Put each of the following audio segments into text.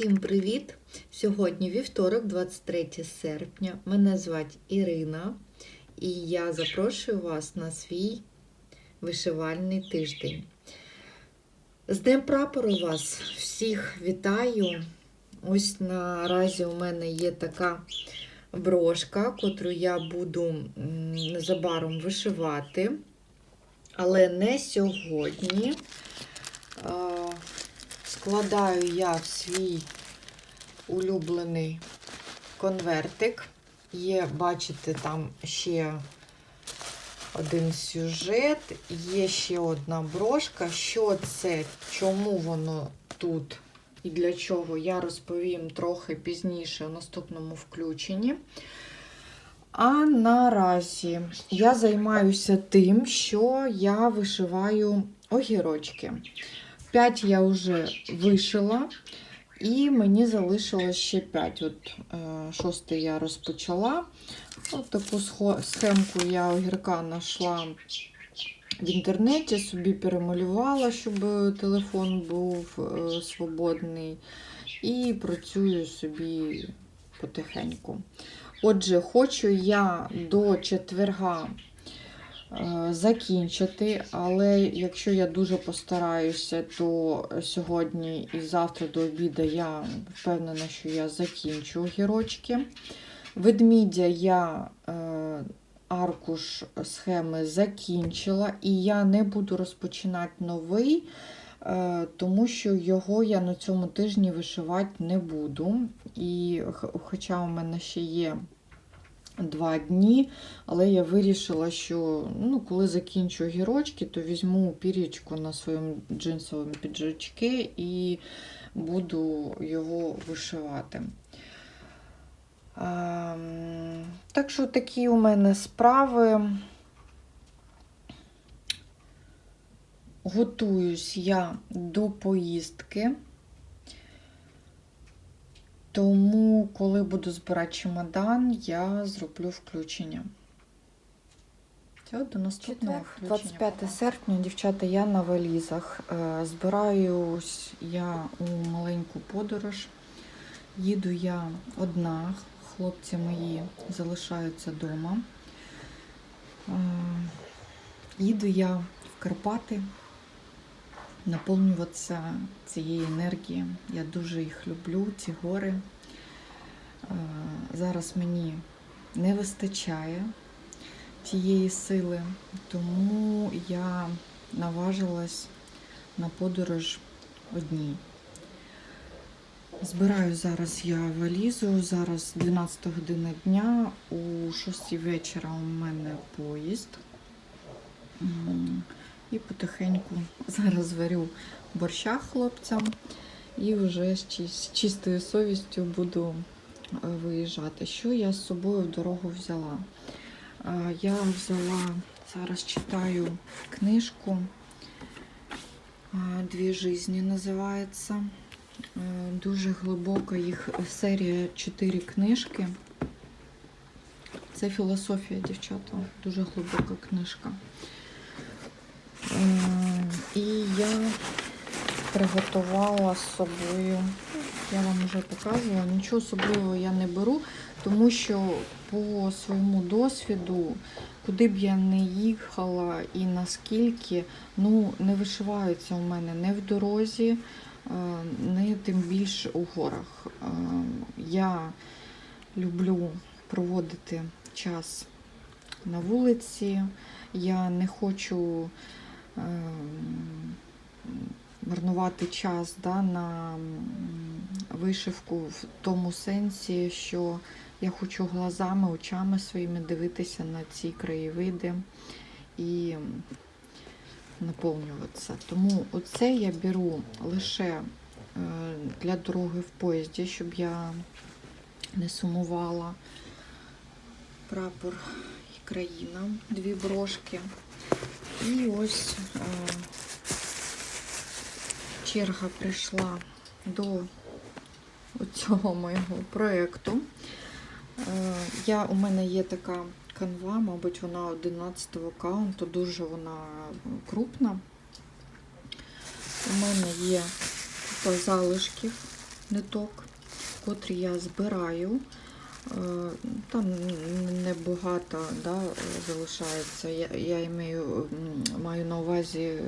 Всім привіт! Сьогодні вівторок, 23 серпня. Мене звати Ірина, і я запрошую вас на свій вишивальний тиждень. З Днем прапору вас всіх вітаю. Ось наразі у мене є така брошка, котру я буду незабаром вишивати, але не сьогодні. Складаю я в свій улюблений конвертик. Є, бачите, там ще один сюжет, є ще одна брошка. Що це, чому воно тут і для чого, я розповім трохи пізніше у наступному включенні. А наразі я займаюся тим, що я вишиваю огірочки. 5 я вже вишила, і мені залишилось ще 5. От е, шостий я розпочала. От таку схемку я огірка знайшла в інтернеті, собі перемалювала, щоб телефон був е, свободний. І працюю собі потихеньку. Отже, хочу я до четверга закінчити, але якщо я дуже постараюся, то сьогодні і завтра до обіду я впевнена, що я закінчу огірочки. Ведмідя я е, аркуш схеми закінчила, і я не буду розпочинати новий, е, тому що його я на цьому тижні вишивати не буду. І хоча у мене ще є два дні, але я вирішила, що ну, коли закінчу гірочки, то візьму пірічку на своєму джинсовому піджачки і буду його вишивати. Так що такі у мене справи. Готуюсь я до поїздки. Тому, коли буду збирати чемодан, я зроблю включення. Все, до наступного включення. 25 серпня, дівчата, я на валізах. Е, Збираюсь я у маленьку подорож. Їду я одна, хлопці мої залишаються вдома. Їду я в Карпати наповнюватися цією енергією. Я дуже їх люблю, ці гори. Е, Зараз мені не вистачає тієї сили, тому я наважилась на подорож одній. Збираю зараз я валізу. Зараз 12 година дня, у 6 вечора у мене поїзд. І потихеньку зараз варю борща хлопцям і вже з чи- з чистою совістю буду е, виїжджати. Що я з собою в дорогу взяла? Е, Я взяла, зараз читаю книжку е, Дві жизні називається. Дуже глибока їх серія чотири книжки. Це філософія, дівчата. Дуже глибока книжка. І я приготувала з собою, я вам вже показувала, нічого особливого я не беру, тому що по своєму досвіду, куди б я не їхала і наскільки, ну, не вишиваються у мене не в дорозі, не тим більше у горах. Е, Я люблю проводити час на вулиці. Я не хочу марнувати час да, на вишивку в тому сенсі, що я хочу глазами, очами своїми дивитися на ці краєвиди і наповнюватися. Тому оце я беру лише е, для дороги в поїзді, щоб я не сумувала. Прапор і країна, дві брошки. І ось е, черга прийшла до цього моєго проєкту. Е, я, у мене є така канва, мабуть, вона 11 каунту, дуже вона крупна. У мене є купа залишків ниток, котрі я збираю. Е, Там небагато да, залишається. Я, я маю, маю на увазі е,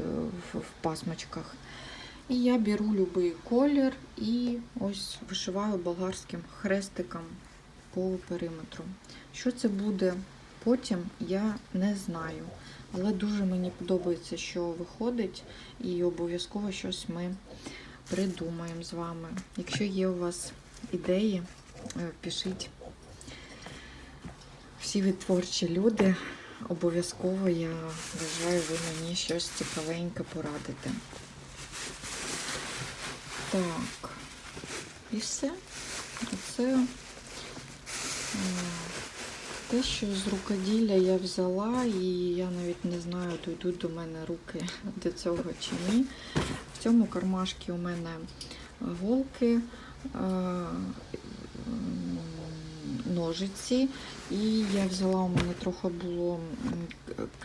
в, в пасмочках. І я беру будь-який колір і ось вишиваю болгарським хрестиком по периметру. Що це буде потім, я не знаю. Але дуже мені подобається, що виходить, і обов'язково щось ми придумаємо з вами. Якщо є у вас ідеї, е, пишіть. Всі ви творчі люди. Обов'язково я вважаю, ви мені щось цікавеньке порадите. Так, і все. Оце е, те, що з рукоділля я взяла, і я навіть не знаю, дійдуть до мене руки до цього чи ні. В цьому кармашці у мене голки, ножиці, і я взяла, у мене трохи було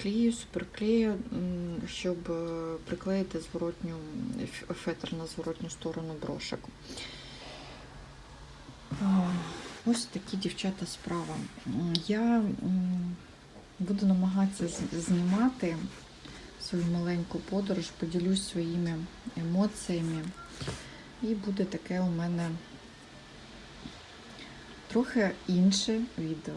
клею, суперклею, щоб е, приклеїти зворотню фетр на зворотню сторону брошок. Ось такі дівчата справа. Я буду намагатися знімати свою маленьку подорож, поділюсь своїми емоціями. І буде таке у мене трохи інше відео.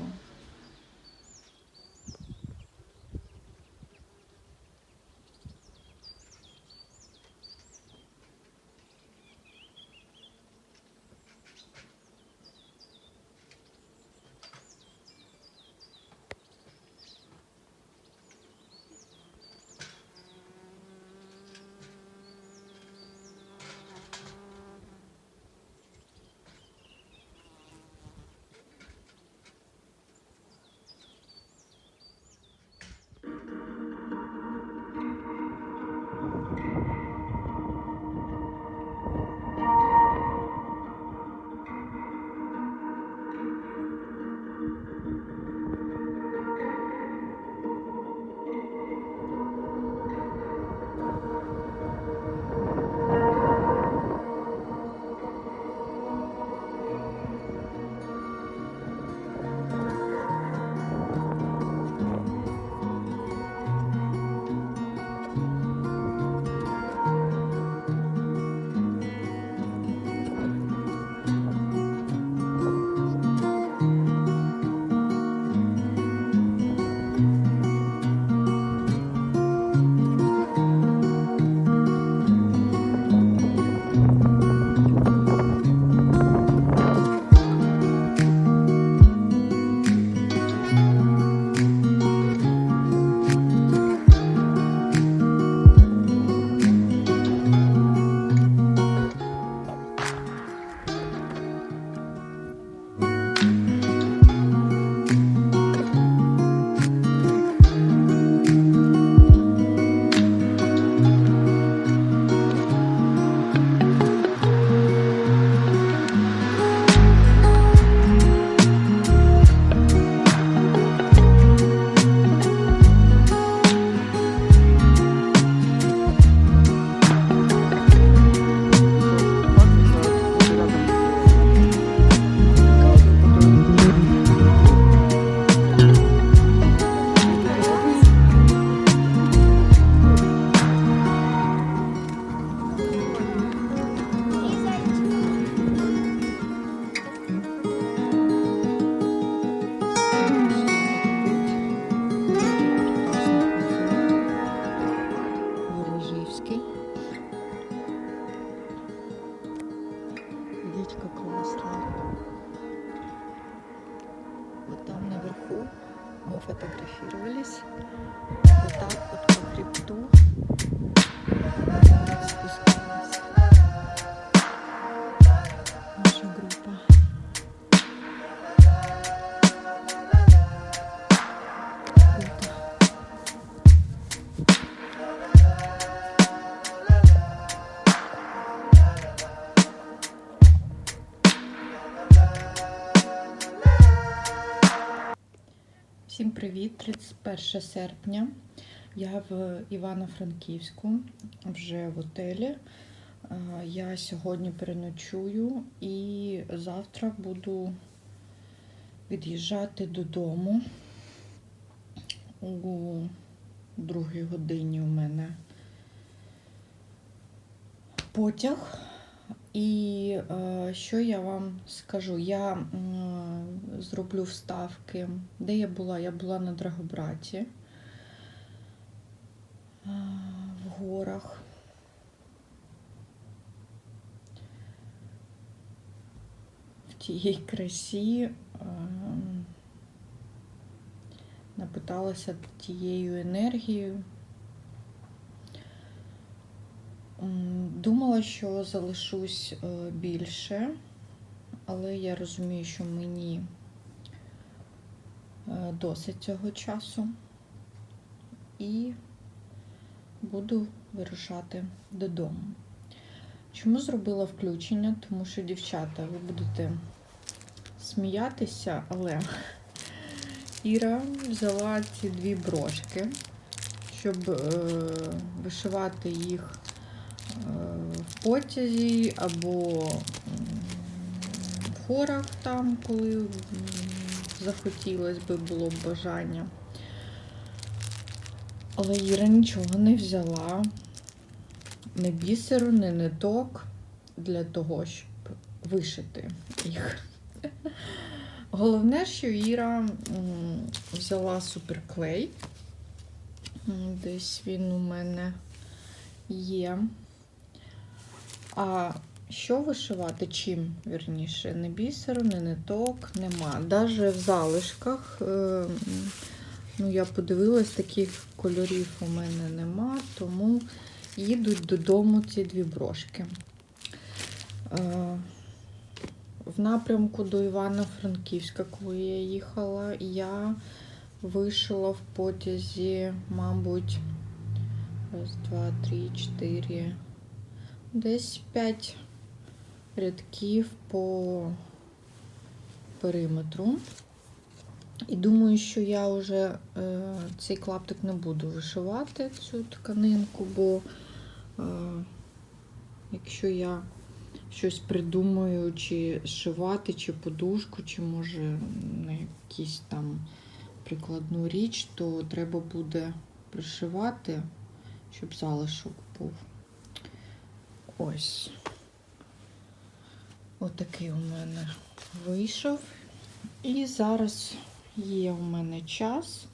Річка класна. Вот там наверху мы фотографировались. 31 серпня. Я в Івано-Франківську, вже в готелі. Е, Я сьогодні переночую і завтра буду від'їжджати додому. У другій годині у мене потяг. І е, що я вам скажу? Я зроблю вставки. Де я була? Я була на Драгобраті е, в горах. В тієї красі е, напиталася тією енергією. М, Думала, що залишусь е, більше, але я розумію, що мені е, досить цього часу. І буду вирушати додому. Чому зробила включення? Тому що, дівчата, ви будете сміятися, але Іра взяла ці дві брошки, щоб е, вишивати їх в потязі або в хорах там, коли м, захотілось би було б бажання. Але Іра нічого не взяла. Ні бісеру, ні ниток для того, щоб вишити їх. Головне, що Іра взяла суперклей. Десь він у мене є. А що вишивати? Чим, вірніше? Не бісеру, не ниток, нема. Навіть в залишках, е, ну, я подивилась, таких кольорів у мене нема, тому їдуть додому ці дві брошки. Е, В напрямку до Івано-Франківська, коли я їхала, я вишила в потязі, мабуть, раз, два, три, чотири, десь п'ять рядків по периметру. І думаю, що я вже е, цей клаптик не буду вишивати, цю тканинку, бо е, якщо я щось придумаю, чи зшивати, чи подушку, чи може на якісь там прикладну річ, то треба буде пришивати, щоб залишок був. Ось. Отакий у мене вийшов. І зараз є у мене час.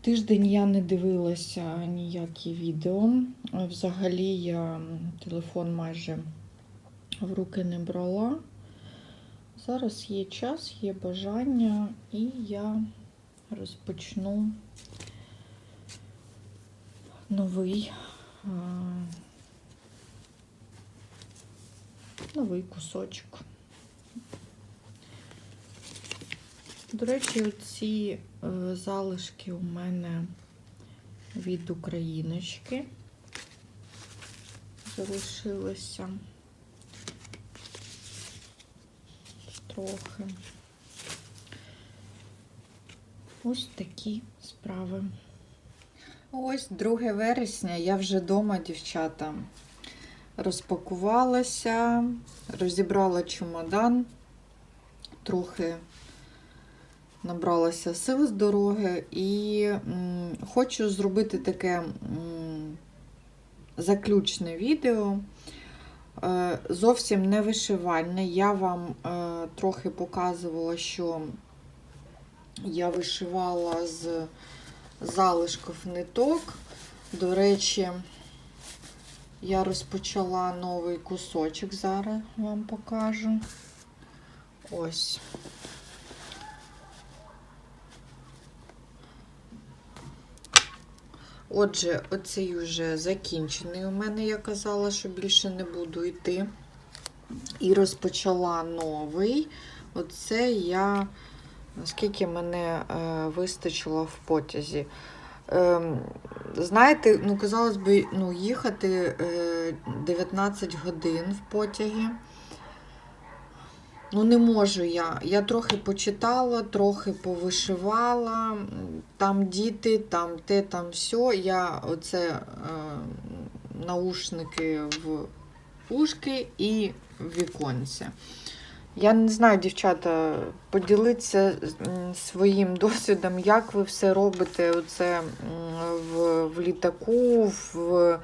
Тиждень я не дивилася ніякі відео. Взагалі я телефон майже в руки не брала. Зараз є час, є бажання, і я розпочну новий, новий кусочок. До речі, оці е, залишки у мене від україночки залишилися трохи. Ось такі справи. Ось 2 вересня я вже вдома, дівчата. Розпакувалася, розібрала чемодан, трохи набралася сил з дороги і м, хочу зробити таке м, заключне відео. Е, зовсім не вишивальне. Я вам е, трохи показувала, що я вишивала з залишків ниток. До речі, я розпочала новий кусочок, зараз вам покажу. Ось. Отже, оцей вже закінчений. У мене я казала, що більше не буду йти. І розпочала новий. Оце я, наскільки мене е, вистачило в потязі. Е, знаєте, ну, казалось би, ну, їхати е, 19 годин в потягі. Ну, не можу я. Я трохи почитала, трохи повишивала. Там діти, там те, там все. Я оце е, наушники в ушки і в віконці. Я не знаю, дівчата, поділитися своїм досвідом, як ви все робите оце в, в літаку, в,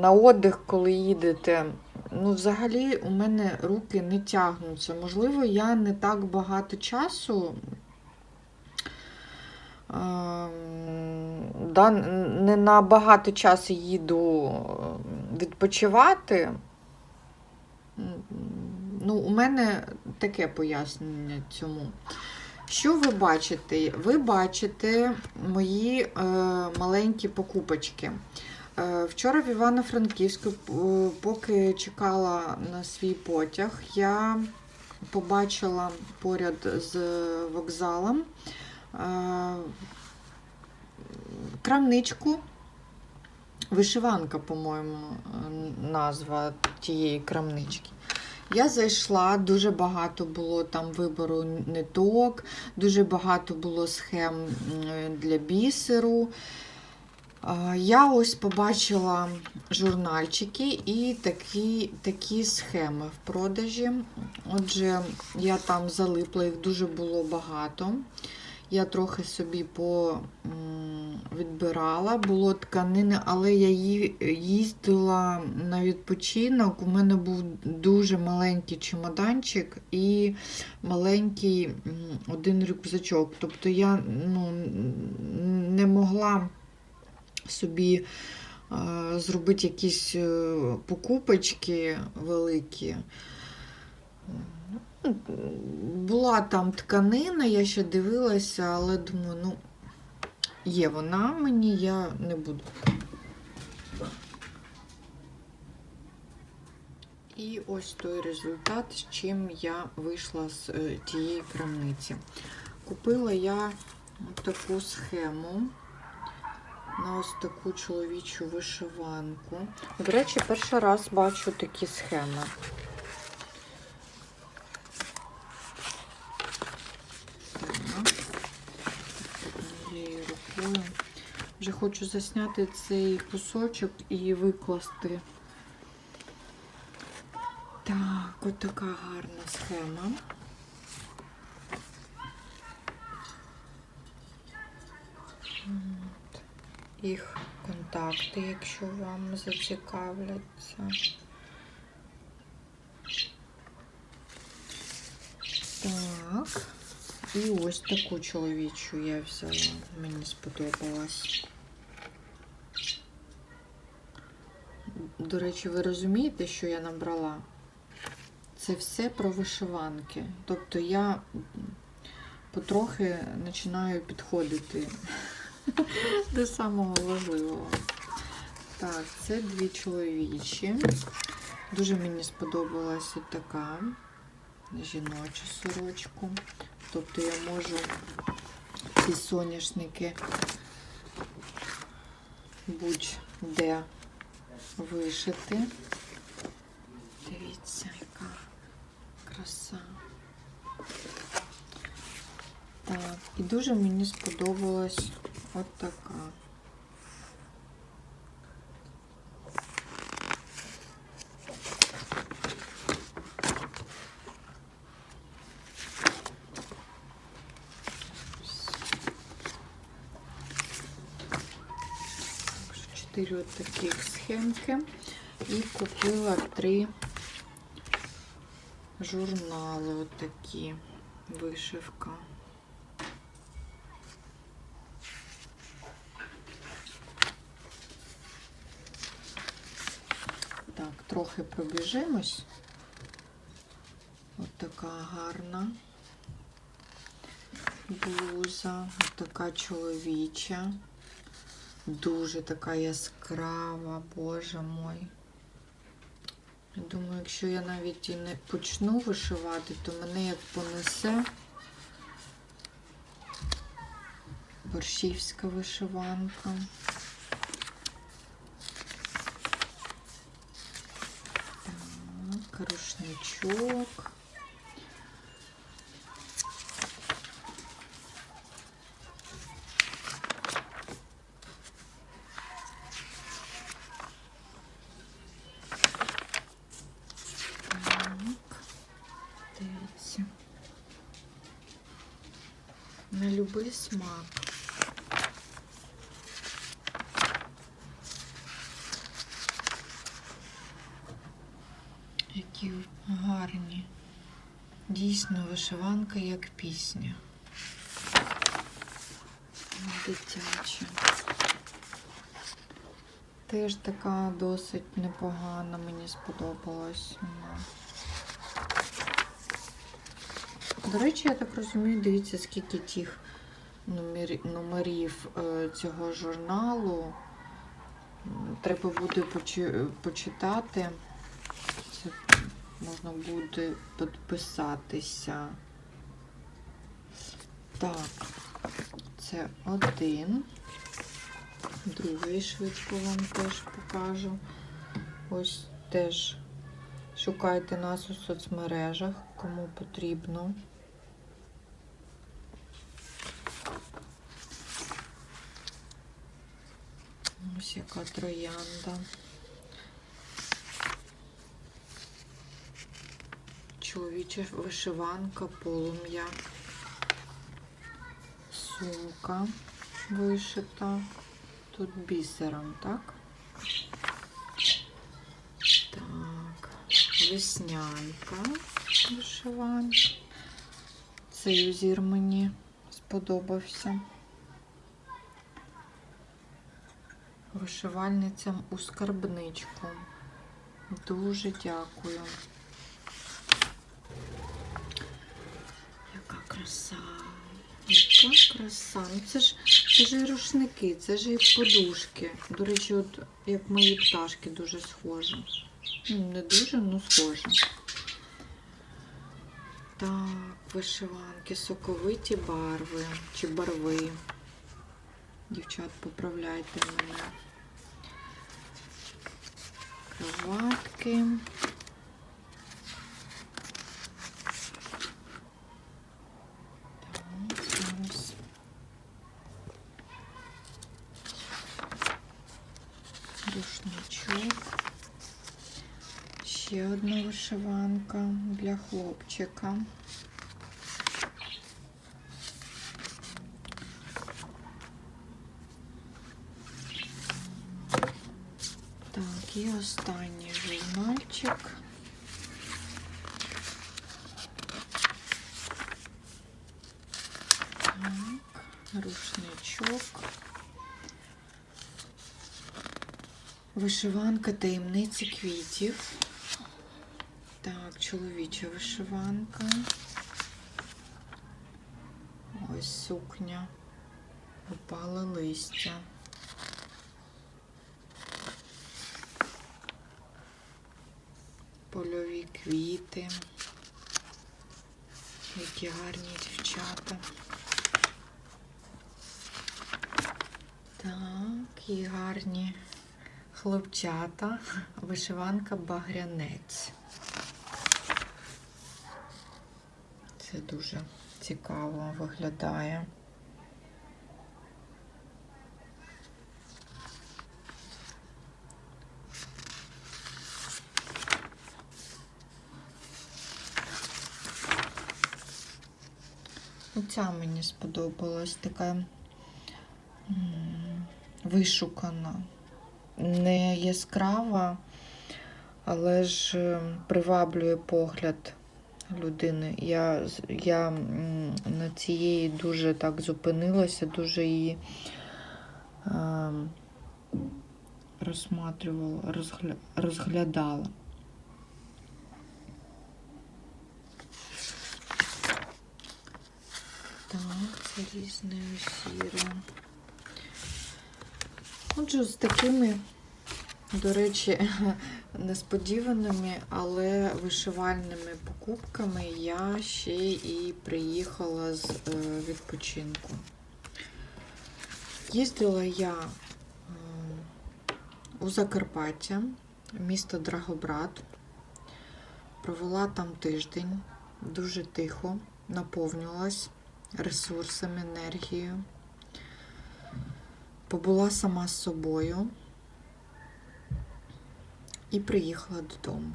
на отдих, коли їдете. Ну, взагалі, у мене руки не тягнуться. Можливо, я не так багато часу. ем, Да, не на багато часу їду ем, відпочивати. Ну, у мене таке пояснення цьому. Що ви бачите? Ви бачите мої е, маленькі покупочки. Е, вчора в Івано-Франківську, е, поки чекала на свій потяг, я побачила поряд з вокзалом е, крамничку. Вишиванка, по-моєму, е, назва тієї крамнички. Я зайшла, дуже багато було там вибору ниток, дуже багато було схем для бісеру. Я ось побачила журнальчики і такі, такі схеми в продажі. Отже, я там залипла, їх дуже було багато. Я трохи собі по відбирала, було тканини, але я їздила на відпочинок. У мене був дуже маленький чемоданчик і маленький один рюкзачок. Тобто я ну, не могла собі е, зробити якісь е, покупочки великі. Була там тканина, я ще дивилася, але думаю, ну, є вона мені, я не буду. І ось той результат, з чим я вийшла з е, тієї крамниці. Купила я таку схему на ось таку чоловічу вишиванку. До речі, перший раз бачу такі схеми. Так. Однією рукою. Вже хочу засняти цей кусочок і викласти. Так, от така гарна схема. От. Їх контакти, якщо вам зацікавляться. Так. І ось таку чоловічу я взяла. Мені сподобалась. До речі, ви розумієте, що я набрала? Це все про вишиванки. Тобто я потрохи починаю підходити до самого важливого. Так, це дві чоловічі. Дуже мені сподобалась от така жіночу сорочку. Тобто я можу ці соняшники будь-де вишити. Дивіться, яка краса. Так, і дуже мені сподобалась от така. Чотири от таких схемки. І купила три журнали от такі вишивка. Так, трохи пробіжимось. От така гарна блуза, от така чоловіча. Дуже така яскрава, боже мой. Я думаю, якщо я навіть і не почну вишивати, то мене як понесе борщівська вишиванка. Так, рушничок. Любий смак. Які гарні. Дійсно, вишиванка як пісня. Дитяча. Теж така досить непогана, мені сподобалась. До речі, я так розумію, дивіться, скільки тих номерів е, цього журналу. Треба буде почи- почитати. Це можна буде підписатися. Так, це один. Другий швидко вам теж покажу. Ось теж шукайте нас у соцмережах, кому потрібно. Ось яка троянда. Чоловіча вишиванка, полум'я, сумка вишита. Тут бісером, так? Так, веснянка вишивань. Цей узір мені сподобався. Вишивальницям у скарбничку. Дуже дякую. Яка краса. Яка краса. Ну це ж це ж і рушники, це ж і подушки. До речі, от як мої пташки дуже схожі. Ну, не дуже, ну схожі. Так, вишиванки, соковиті барви чи барви. Дівчат, поправляйте мене. Кроватки. Рушничок. Ще одна вишиванка для хлопчика. І останній журнальчик. Так, рушничок. Вишиванка таємниці квітів. Так, чоловіча вишиванка. Ось сукня. Упало листя. Квіти. Які гарні дівчата. Так, і гарні хлопчата. Вишиванка багрянець. Це дуже цікаво виглядає. Оця мені сподобалась така вишукана, не яскрава, але ж е, приваблює погляд людини. Я, я на цієї дуже так зупинилася, дуже її е, розсматрювала, розгля, розглядала. Так, це різне сіре. Отже, з такими, до речі, несподіваними, але вишивальними покупками я ще і приїхала з е, відпочинку. Їздила я у Закарпаття, місто Драгобрат. Провела там тиждень, дуже тихо, наповнювалась ресурсами, енергією. Побула сама з собою і приїхала додому.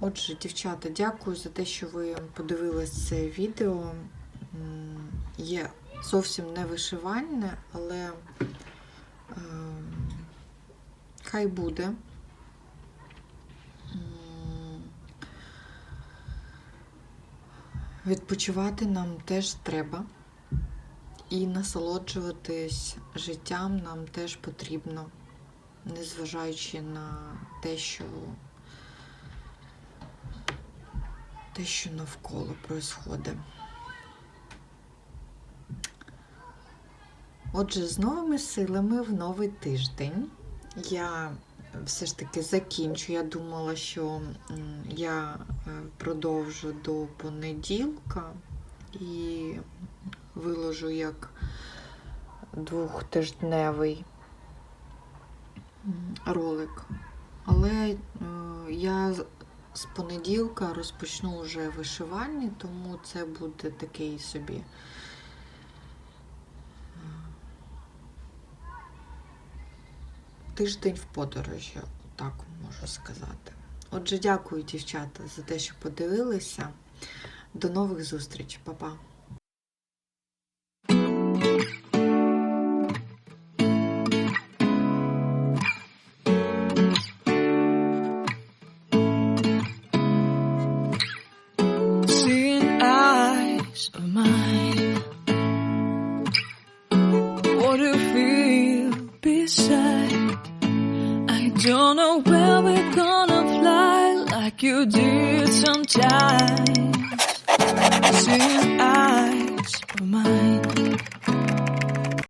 Отже, дівчата, дякую за те, що ви подивились це відео. Є зовсім не вишивальне, але е, хай буде. Відпочивати нам теж треба. І насолоджуватись життям нам теж потрібно, незважаючи на те, що те, що навколо происходить. Отже, з новими силами в новий тиждень я все ж таки закінчу. Я думала, що я е, продовжу до понеділка і виложу як двохтижневий ролик. Але е, я з- понеділка розпочну вже вишивання, тому це буде такий собі. Тиждень в подорожі, так можу сказати. Отже, дякую, дівчата, за те, що подивилися. До нових зустріч, Па-па.